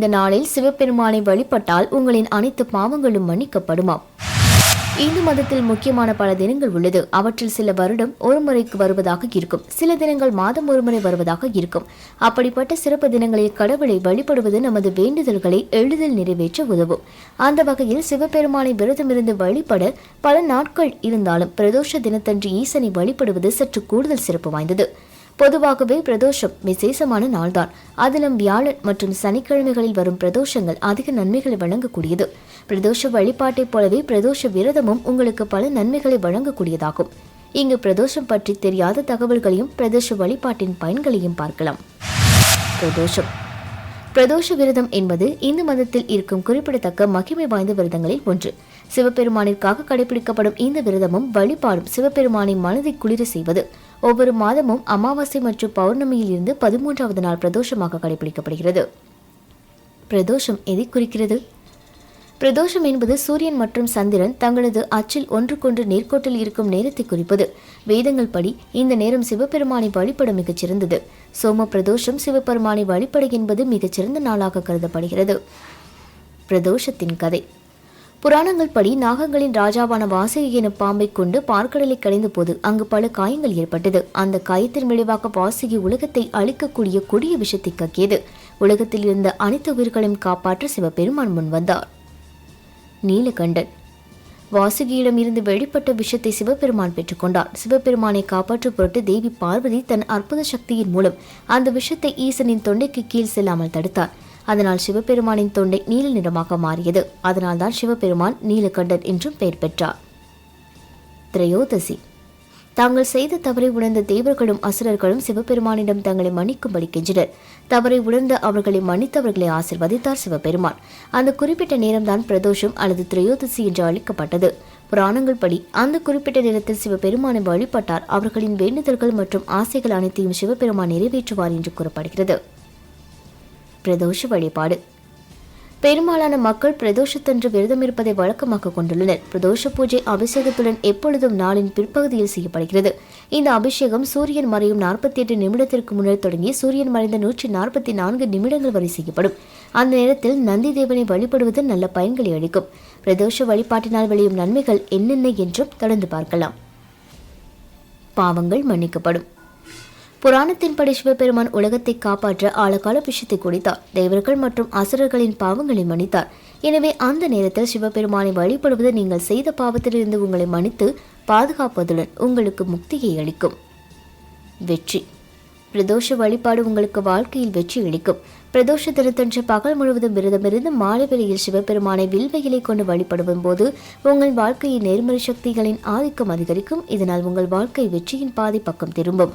இந்த நாளில் சிவபெருமானை வழிபட்டால் உங்களின் அனைத்து பாவங்களும் மன்னிக்கப்படுமாம் இந்து மதத்தில் முக்கியமான பல தினங்கள் உள்ளது. அவற்றில் சில வருடம் ஒரு முறைக்கு வருவதாக இருக்கும். சில தினங்கள் மாதம் ஒரு முறை வருவதாக இருக்கும். அப்படிப்பட்ட சிறப்பு தினங்களில் கடவுளை வழிபடுவது நமது வேண்டுதல்களை எளிதில் நிறைவேற்ற உதவும். அந்த வகையில் சிவபெருமானை விரதமிருந்து வழிபட பல நாட்கள் இருந்தாலும் பிரதோஷ தினத்தன்று ஈசனை வழிபடுவது சற்று கூடுதல் சிறப்பு வாய்ந்தது. பொதுவாகவே பிரதோஷம் விசேஷமான நாள்தான். அதிலும் வியாழன் மற்றும் சனிக்கிழமைகளில் வரும் பிரதோஷங்கள் அதிக நன்மைகளை வழங்கக்கூடியது. பிரதோஷ வழிபாட்டைப் போலவே பிரதோஷ விரதமும் உங்களுக்கு பல நன்மைகளை வழங்கக்கூடியதாகும். இங்கு பிரதோஷம் பற்றி தெரியாத தகவல்களையும் பிரதோஷ வழிபாட்டின் பயன்களையும் பார்க்கலாம். பிரதோஷம். பிரதோஷ விரதம் என்பது இந்து மதத்தில் இருக்கும் குறிப்பிடத்தக்க மகிமை வாய்ந்த விரதங்களில் ஒன்று. சிவபெருமானிற்காக கடைபிடிக்கப்படும் இந்த விரதமும் வழிபாடும் சிவபெருமானை மனதை குளிர செய்வது. ஒவ்வொரு மாதமும் அமாவாசை மற்றும் பௌர்ணமியில் இருந்து பதிமூன்றாவது நாள் பிரதோஷமாக கடைபிடிக்கப்படுகிறது. பிரதோஷம் எதை குறிக்கிறது? பிரதோஷம் என்பது சூரியன் மற்றும் சந்திரன் தங்களது அச்சில் ஒன்றுக்கொன்று நேர்கோட்டில் இருக்கும் நேரத்தை குறிப்பது. வேதங்கள் படி இந்த நேரம் சிவபெருமானை வழிபட மிகச் சிறந்தது சோம பிரதோஷம் சிவபெருமானை வழிபட என்பது மிகச் சிறந்த நாளாக கருதப்படுகிறது. பிரதோஷத்தின் கதை. புராணங்கள் படி நாகங்களின் ராஜாவான வாசுகி எனும் பாம்பை கொண்டு பார்க்கடலை கடைந்த போது அங்கு பல காயங்கள் ஏற்பட்டது. அந்த காயத்தின் விளைவாக வாசுகி உலகத்தை அழிக்கக்கூடிய கொடிய விஷத்தை கக்கியது. உலகத்தில் இருந்த அனைத்து உயிர்களையும் காப்பாற்ற சிவபெருமான் முன் வந்தார் நீலகண்டன். வாசுகியிடம் இருந்து வெளிப்பட்ட விஷத்தை சிவபெருமான் பெற்றுக்கொண்டார். சிவபெருமானை காப்பாற்றும் பொருட்டு தேவி பார்வதி தன் அற்புத சக்தியின் மூலம் அந்த விஷத்தை ஈசனின் தொண்டைக்கு கீழ் செல்லாமல் தடுத்தார். அதனால் சிவபெருமானின் தொண்டை நீல நிறமாக மாறியது. அதனால்தான் சிவபெருமான் நீலகண்டன் என்றும் பெயர் பெற்றார். திரையோதசி. தாங்கள் செய்த தவறை உணர்ந்த தேவர்களும் அசுரர்களும் சிவபெருமானிடம் தங்களை மன்னிக்கும்படி கெஞ்சினர் தவறை உணர்ந்த அவர்களை மன்னித்தவர்களை ஆசிர்வதித்தார் சிவபெருமான். அந்த குறிப்பிட்ட நேரம்தான் பிரதோஷம் அல்லது திரையோதசி என்று அழைக்கப்பட்டது. புராணங்கள் படி அந்த குறிப்பிட்ட நேரத்தில் சிவபெருமானை வழிபட்டார். அவர்களின் வேண்டுதல்கள் மற்றும் ஆசைகள் அனைத்தையும் சிவபெருமான் நிறைவேற்றுவார் என்று கூறப்படுகிறது. பிரதோஷ வழிபாடு. பெரும்பாலான மக்கள் பிரதோஷத்தன்று விரதம் இருப்பதை வழக்கமாக கொண்டுள்ளனர். பிரதோஷ பூஜை அபிஷேகத்துடன் எப்பொழுதும் நாளின் பிற்பகுதியில் செய்யப்படுகிறது. இந்த அபிஷேகம் சூரியன் மறையும் நாற்பத்தி எட்டு நிமிடத்திற்கு முன்னர் தொடங்கி சூரியன் மறைந்த நூற்றி நாற்பத்தி நான்கு நிமிடங்கள் வரை செய்யப்படும். அந்த நேரத்தில் நந்தி தேவனை வழிபடுவது நல்ல பயன்களை அளிக்கும். பிரதோஷ வழிபாட்டினால் விளையும் நன்மைகள் என்னென்ன என்றும் தொடர்ந்து பார்க்கலாம். பாவங்கள் மன்னிக்கப்படும். புராணத்தின்படி சிவபெருமான் உலகத்தை காப்பாற்ற ஆழகால விஷயத்தை குடித்தார். தேவர்கள் மற்றும் அசுரர்களின் பாவங்களை மன்னித்தார். எனவே அந்த நேரத்தில் சிவபெருமானை வழிபடுவது நீங்கள் செய்த பாவத்திலிருந்து உங்களை மன்னித்து பாதுகாப்பதுடன் உங்களுக்கு முக்தியை அளிக்கும். வெற்றி. பிரதோஷ வழிபாடு உங்களுக்கு வாழ்க்கையில் வெற்றி அளிக்கும். பிரதோஷ தினத்தன்று பகல் முழுவதும் விரதமிருந்து மாலை வேளையில் சிவபெருமானை வில்வையிலை கொண்டு வழிபடுவதும் போது உங்கள் வாழ்க்கையின் நேர்மறை சக்திகளின் ஆதிக்கம் அதிகரிக்கும். இதனால் உங்கள் வாழ்க்கை வெற்றியின் பாதை பக்கம் திரும்பும்.